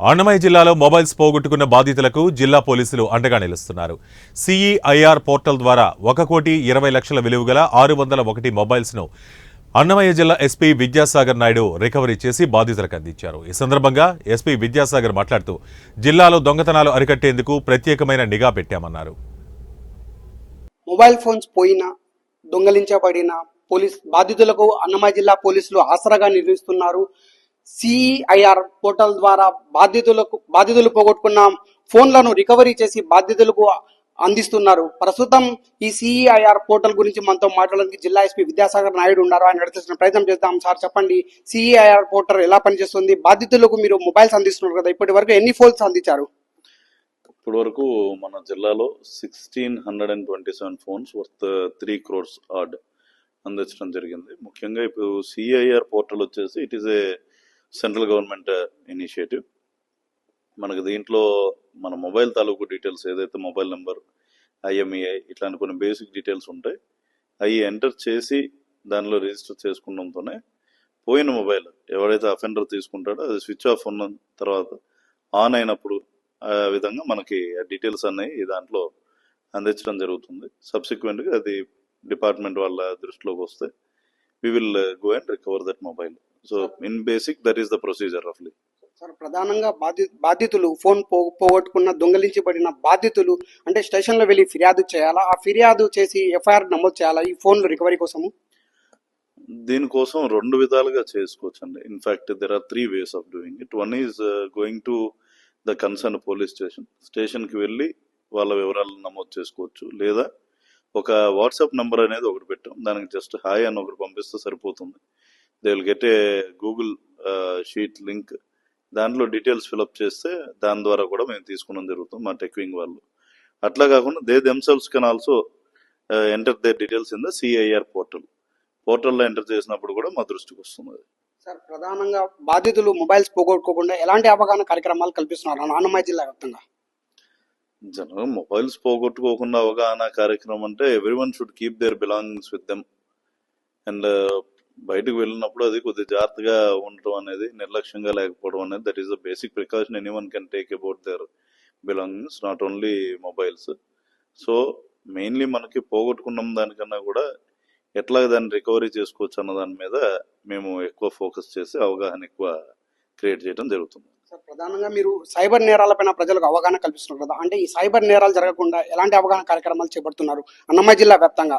అన్నమయ్య జిల్లాలో మొబైల్స్ పోగొట్టుకున్న బాధితులకు జిల్లా పోలీసులు అండగా నిలుస్తున్నారు. సిఈఐఆర్ పోర్టల్ ద్వారా ఒక కోటి ఇరవై లక్షల విలువ గల ఆరు వందల ఒకటి మొబైల్స్ను అన్నమయ్య జిల్లా ఎస్పీ విద్యాసాగర్ నాయుడు రికవరీ చేసి బాధితులకు అందించారు. ఈ సందర్భంగా ఎస్పీ విద్యాసాగర్ మాట్లాడుతూ జిల్లాలో దొంగతనాలు అరికట్టేందుకు ప్రత్యేకమైన నిఘా పెట్టామన్నారు. మొబైల్ ఫోన్స్ పోయిన దొంగలించబడిన పోలీస్ బాధితులకు అన్నమయ్య జిల్లా పోలీసులు ఆసరాగా నిర్వహిస్తున్నారు. సిఐఆర్ పోర్టల్ ద్వారా బాధితులకు బాధితులు పోగొట్టుకున్న ఫోన్లను రికవరీ చేసి బాధితులకు అందిస్తున్నారు. ప్రస్తుతం ఈ సిఐఆర్ పోర్టల్ గురించి మనతో మాట్లాడడానికి జిల్లా ఎస్పీ విద్యాసాగర్ నాయుడు ఉన్నారు. ఆయన నడిచిన ప్రయత్నం చేద్దాం. సార్ చెప్పండి. సిఐఆర్ పోర్టల్ ఎలా పనిచేస్తుంది? బాధితులకు మీరు మొబైల్స్ అందిస్తున్నారు కదా ఇప్పటి వరకు ఎన్ని ఫోన్స్ అందించారు? ఇప్పటి వరకు మన జిల్లాలో sixteen hundred and twenty seven phones worth three crores ఆర్డ్ అందించడం జరిగింది. ముఖ్యంగా ఇప్పుడు సిఐఆర్ పోర్టల్ వచ్చేసి it is a central government initiative. మనకు దీంట్లో మన మొబైల్ తాలూకు డీటెయిల్స్ ఏదైతే మొబైల్ నెంబర్ ఐఎంఈఐ ఇట్లాంటి కొన్ని బేసిక్ డీటెయిల్స్ ఉంటాయి అవి ఎంటర్ చేసి దానిలో రిజిస్టర్ చేసుకున్నంతోనే పోయిన మొబైల్ ఎవరైతే అఫెండర్ తీసుకుంటాడో అది స్విచ్ ఆఫ్ ఉన్న తర్వాత ఆన్ అయినప్పుడు ఆ విధంగా మనకి ఆ డీటెయిల్స్ అనేవి దాంట్లో అందించడం జరుగుతుంది. సబ్సిక్వెంట్గా అది డిపార్ట్మెంట్ వాళ్ళ దృష్టిలోకి వస్తే we will go and recover that mobile so in basic that is the procedure రఫ్లీ sir ప్రధానంగా బాధి బాధితులు ఫోన్ పో పోగొట్టుకున్న దొంగలించబడిన బాధితులు అంటే స్టేషన్లో వెళ్ళి ఫిర్యాదు చేయాలా? ఆ ఫిర్యాదు చేసి ఎఫ్ఐఆర్ నమోదు చేయాలా ఈ ఫోన్లు రికవరీ కోసము? దీనికోసం రెండు విధాలుగా చేసుకోవచ్చు అండి in fact there are three ways of doing it one is going to the concern police station స్టేషన్కి వెళ్ళి వాళ్ళ వివరాలను నమోదు చేసుకోవచ్చు. లేదా ఒక వాట్సాప్ నెంబర్ అనేది ఒకటి పెట్టాం. దానికి జస్ట్ హాయ్ అని ఒకటి పంపిస్తే సరిపోతుంది. They will get a Google sheet link దాంట్లో డీటెయిల్స్ ఫిలప్ చేస్తే దాని ద్వారా కూడా మేము తీసుకోవడం జరుగుతుంది మా టెక్వింగ్ వాళ్ళు. అట్లా కాకుండా they themselves can also enter the details in the CIR portal పోర్టల్లో ఎంటర్ చేసినప్పుడు కూడా మా దృష్టికి వస్తుంది. సార్ ప్రధానంగా బాధితులు మొబైల్స్ పోగొట్టుకోకుండా ఎలాంటి అవగాహన కార్యక్రమాలు కల్పిస్తున్నారు? అన్నమయ్య జిల్లా వ్యాప్తంగా. జనరల్ మొబైల్స్ పోగొట్టుకోకుండా అవగాహన కార్యక్రమం అంటే everyone should keep their belongings with them and బయటకు వెళ్ళినప్పుడు అది కొద్దిగా జాగ్రత్తగా ఉండటం అనేది నిర్లక్ష్యంగా లేకపోవడం అనేది that is the basic precaution anyone can take about their belongings not only mobiles so mainly మనకి పోగొట్టుకున్న దానికన్నా కూడా ఎట్లా దాన్ని రికవరీ చేసుకోవచ్చు అన్న దాని మీద మేము ఎక్కువ ఫోకస్ చేసి అవగాహన ఎక్కువ క్రియేట్ చేయడం జరుగుతుంది. సార్ ప్రధానంగా మీరు సైబర్ నేరాలపైన ప్రజలకు అవగాహన కల్పిస్తున్నారు కదా అంటే ఈ సైబర్ నేరాలు జరగకుండా ఎలాంటి అవగాహన కార్యక్రమాలు చేపడుతున్నారు అన్నమయ్య జిల్లా వ్యాప్తంగా?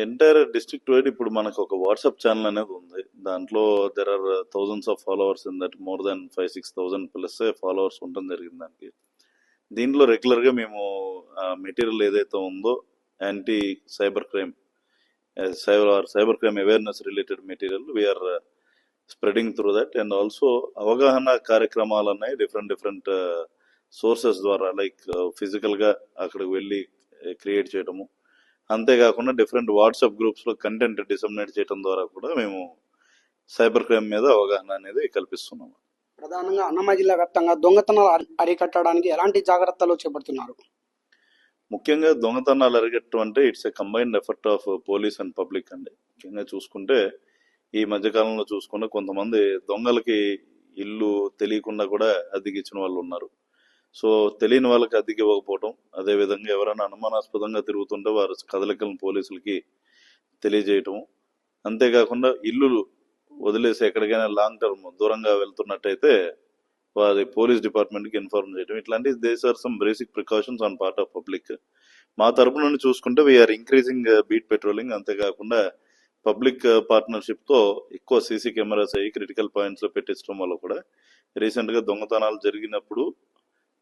ఎంటైర్ డిస్ట్రిక్ట్ వైడ్ ఇప్పుడు మనకు ఒక వాట్సాప్ ఛానల్ అనేది ఉంది. దాంట్లో there are thousands of followers in that more than five six thousand plus followers ఉండడం జరిగింది దానికి. దీంట్లో రెగ్యులర్గా మేము మెటీరియల్ ఏదైతే ఉందో anti cyber crime cyber cyber crime awareness related material we are spreading through that and also అవగాహన కార్యక్రమాలు ఉన్నాయి డిఫరెంట్ డిఫరెంట్ సోర్సెస్ ద్వారా లైక్ ఫిజికల్గా uh, అక్కడికి వెళ్ళి uh, క్రియేట్ చేయడము అంతేకాకుండా డిఫరెంట్ వాట్సాప్ గ్రూప్స్లో కంటెంట్ డిసమినేట్ చేయడం ద్వారా కూడా మేము సైబర్ క్రైమ్ మీద అవగాహన అనేది కల్పిస్తున్నాము. ప్రధానంగా అన్నమయ్య జిల్లా వ్యాప్తంగా దొంగతనాలు అరి- అరికట్టడానికి ఎలాంటి జాగ్రత్తలు చేపడుతున్నారు? ముఖ్యంగా దొంగతనాలు అరిగట్టడం అంటే it's a combined effort of police and public అండి. ముఖ్యంగా చూసుకుంటే ఈ మధ్యకాలంలో చూసుకుంటే కొంతమంది దొంగలకి ఇల్లు తెలియకుండా కూడా అద్దెకి ఇచ్చిన వాళ్ళు ఉన్నారు. సో తెలియని వాళ్ళకి అద్దెకి ఇవ్వకపోవడం అదే విధంగా ఎవరైనా అనుమానాస్పదంగా తిరుగుతుంటే వారు కదలికలను పోలీసులకి తెలియజేయటం అంతేకాకుండా ఇల్లులు వదిలేసి ఎక్కడికైనా లాంగ్ టర్మ్ దూరంగా వెళ్తున్నట్టయితే వారి పోలీస్ డిపార్ట్మెంట్కి ఇన్ఫార్మ్ చేయడం ఇట్లాంటి these are some basic precautions on part of public. మా తరపు నుండి చూసుకుంటే వీఆర్ ఇంక్రీజింగ్ బీట్ పెట్రోలింగ్ అంతేకాకుండా పబ్లిక్ uh, పార్ట్నర్షిప్తో ఎక్కువ సీసీ కెమెరాస్ అయ్యి క్రిటికల్ పాయింట్స్లో పెట్టించడం వల్ల కూడా రీసెంట్గా దొంగతనాలు జరిగినప్పుడు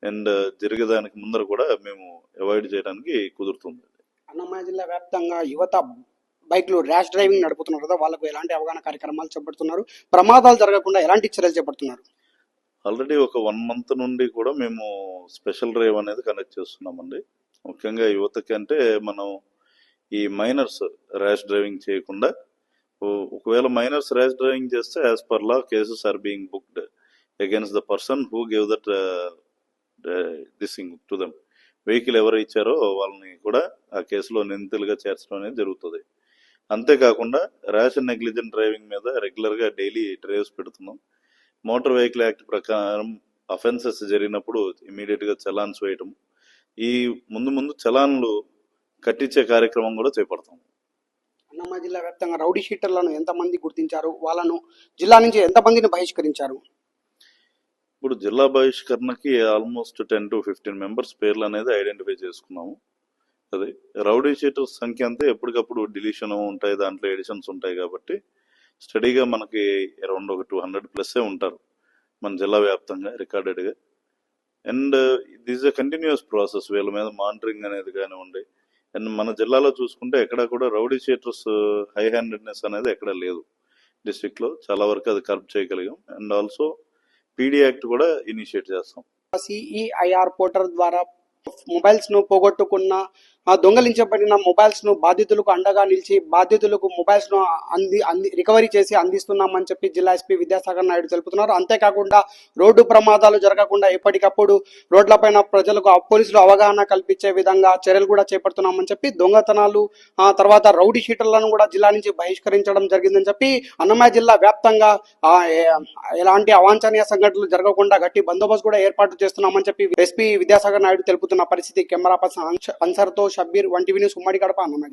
అండ్ జరిగేదానికి ముందర కూడా మేము అవాయిడ్ చేయడానికి కుదురుతుంది. అన్నమయ్య జిల్లా వ్యాప్తంగా యువత బైక్లు ర్యాష్ డ్రైవింగ్ నడుపుతున్నారు కదా వాళ్ళకు ఎలాంటి అవగాహన కార్యక్రమాలు చేపడుతున్నారు? ప్రమాదాలు జరగకుండా ఎలాంటి చర్యలు చేపడుతున్నారు? ఆల్రెడీ ఒక వన్ మంత్ నుండి కూడా మేము స్పెషల్ డ్రైవ్ అనేది కండక్ట్ చేస్తున్నామండి. ముఖ్యంగా యువతకి అంటే మనం ఈ మైనర్స్ ర్యాష్ డ్రైవింగ్ చేయకుండా ఒకవేళ మైనర్స్ ర్యాష్ డ్రైవింగ్ చేస్తే as per law cases are being booked against the person who give that this thing to them vehicle ఎవరు ఇచ్చారో వాళ్ళని కూడా ఆ కేసులో నిందితులుగా చేర్చడం అనేది జరుగుతుంది. అంతేకాకుండా ర్యాష్ అండ్ నెగ్లిజెంట్ డ్రైవింగ్ మీద రెగ్యులర్గా డైలీ డ్రైవ్స్ పెడుతున్నాం. మోటార్ వెహికల్ యాక్ట్ ప్రకారం అఫెన్సెస్ జరిగినప్పుడు ఇమీడియట్గా చలాన్స్ వేయటం. ఈ ముందు ముందు చలాన్లు కట్టించే కార్యక్రమం కూడా చేపడతాం. జిల్లా వ్యాప్తంగా రౌడీ షీటర్లను ఎంతమంది గుర్తించారు? వాళ్ళను జిల్లా నుంచి ఎంతమందిని బహిష్కరించారు? ఇప్పుడు జిల్లా బహిష్కరణకి almost ten to fifteen members పేర్లు అనేది ఐడెంటిఫై చేసుకున్నాము. అదే రౌడీ షీటర్స్ సంఖ్య అంతే ఎప్పటికప్పుడు డిలీషన్ ఉంటాయి దాంట్లో ఎడిషన్స్ ఉంటాయి కాబట్టి స్టడీగా మనకి అరౌండ్ ఒక టూ హండ్రెడ్ ప్లస్సే ఉంటారు మన జిల్లా వ్యాప్తంగా రికార్డెడ్గా and this a continuous process వీళ్ళ మీద మానిటరింగ్ అనేది కానివ్వండి. అండ్ మన జిల్లాలో చూసుకుంటే ఎక్కడ కూడా రౌడీ షీటర్స్ హై హ్యాండెడ్నెస్ అనేది ఎక్కడ లేదు. డిస్టిక్లో చాలా వరకు అది కర్బ్ చేయగలిగాం. అండ్ ఆల్సో పీడీ యాక్ట్ కూడా ఇనిషియేట్ చేస్తాం. సిఈఐఆర్ పోర్టల్ ద్వారా మొబైల్స్ను పోగొట్టుకున్న దొంగలించబడిన మొబైల్స్ను బాధితులకు అండగా నిలిచి బాధితులకు మొబైల్స్ను అంది అంది రికవరీ చేసి అందిస్తున్నామని చెప్పి జిల్లా ఎస్పీ విద్యాసాగర్ నాయుడు తెలుపుతున్నారు. అంతేకాకుండా రోడ్డు ప్రమాదాలు జరగకుండా ఎప్పటికప్పుడు రోడ్లపైన ప్రజలకు పోలీసులు అవగాహన కల్పించే విధంగా చర్యలు కూడా చేపడుతున్నామని చెప్పి దొంగతనాలు ఆ తర్వాత రౌడీ షీటర్లను కూడా జిల్లా నుంచి బహిష్కరించడం జరిగిందని చెప్పి అన్నమయ్య జిల్లా వ్యాప్తంగా ఆ, ఎలాంటి అవాంఛనీయ సంఘటనలు జరగకుండా గట్టి బందోబస్తు కూడా ఏర్పాటు చేస్తున్నామని చెప్పి ఎస్పీ విద్యాసాగర్ నాయుడు తెలుపుతున్న పరిస్థితి. కెమెరా పర్సన్ అన్సర్తో షబ్బీర్ వంటి న్యూస్ ఉమ్మడి కడప అన్నమయ్య